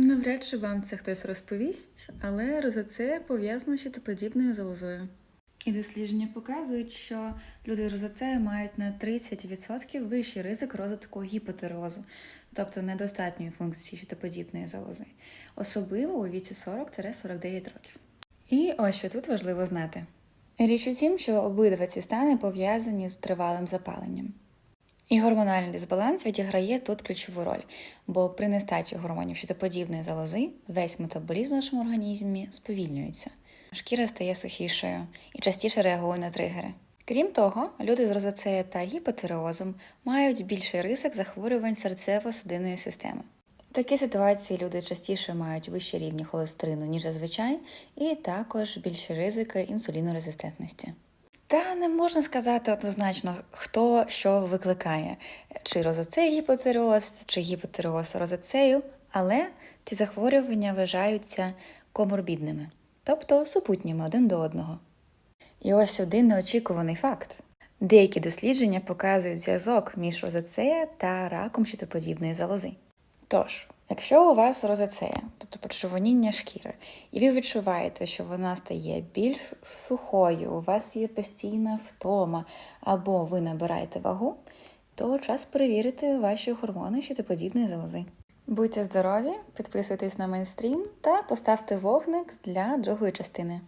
Навряд чи вам це хтось розповість, але розоцея пов'язана з щитоподібною залозою. І дослідження показують, що люди з розоцею мають на 30% вищий ризик розвитку гіпотиреозу, тобто недостатньої функції щитоподібної залози, особливо у віці 40-49 років. І ось що тут важливо знати. Річ у тім, що обидва ці стани пов'язані з тривалим запаленням. І гормональний дисбаланс відіграє тут ключову роль, бо при нестачі гормонів щитоподібної залози весь метаболізм в нашому організмі сповільнюється. Шкіра стає сухішою і частіше реагує на тригери. Крім того, люди з розоцею та гіпотиреозом мають більший ризик захворювань серцево-судинної системи. В такій ситуації люди частіше мають вищі рівні холестерину, ніж зазвичай, і також більші ризики інсулінорезистентності. Та не можна сказати однозначно, хто що викликає, чи розоцей гіпотиреоз, чи гіпотиреоз розоцею, але ці захворювання вважаються коморбідними, тобто супутніми один до одного. І ось один неочікуваний факт. Деякі дослідження показують зв'язок між розоцея та раком щитоподібної залози. Тож, якщо у вас розацея, тобто почервоніння шкіри, і ви відчуваєте, що вона стає більш сухою, у вас є постійна втома, або ви набираєте вагу, то час перевірити ваші гормони щитоподібної залози. Будьте здорові, підписуйтесь на мейнстрім та поставте вогник для другої частини.